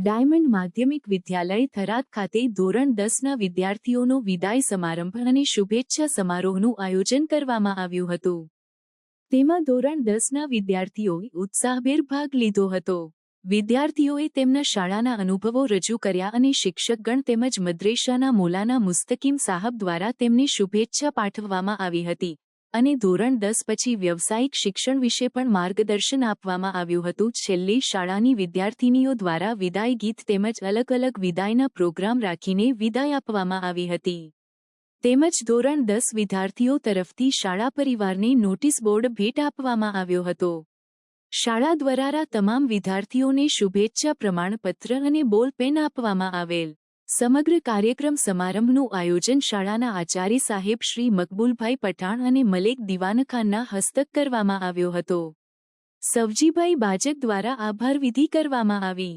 Diamond માધ્યમિક વિદ્યાલય થરાદ ખાતે ધોરણ દસના વિદ્યાર્થીઓનો વિદાય સમારંભ અને શુભેચ્છા સમારોહનું આયોજન કરવામાં આવ્યું હતું. તેમાં ધોરણ દસના વિદ્યાર્થીઓએ ઉત્સાહભેર ભાગ લીધો હતો. વિદ્યાર્થીઓએ તેમના શાળાના અનુભવો રજૂ કર્યા અને શિક્ષકગણ તેમજ મદ્રેસાના મોલાના મુસ્તકીમ સાહબ દ્વારા તેમને શુભેચ્છા પાઠવવામાં આવી હતી. અને ધોરણ દસ પછી વ્યવસાયિક શિક્ષણ વિશે પણ માર્ગદર્શન આપવામાં આવ્યું હતું. છેલ્લે શાળાની વિદ્યાર્થિનીઓ દ્વારા વિદાય ગીત તેમજ અલગ અલગ વિદાયના પ્રોગ્રામ રાખીને વિદાય આપવામાં આવી હતી. તેમજ ધોરણ દસ વિદ્યાર્થીઓ તરફથી શાળા પરિવારને નોટિસ બોર્ડ ભેટ આપવામાં આવ્યો હતો. શાળા દ્વારારા તમામ વિદ્યાર્થીઓને શુભેચ્છા પ્રમાણપત્ર અને બોલ પેન આપવામાં આવેલ. સમગ્ર કાર્યક્રમ સમારંભનું આયોજન શાળાના આચાર્ય સાહેબ શ્રી મકબૂલભાઈ પઠાણ અને મલેક દિવાનખાનના હસ્તક કરવામાં આવ્યો હતો. સવજીભાઈ બાજક દ્વારા આભારવિધિ કરવામાં આવી.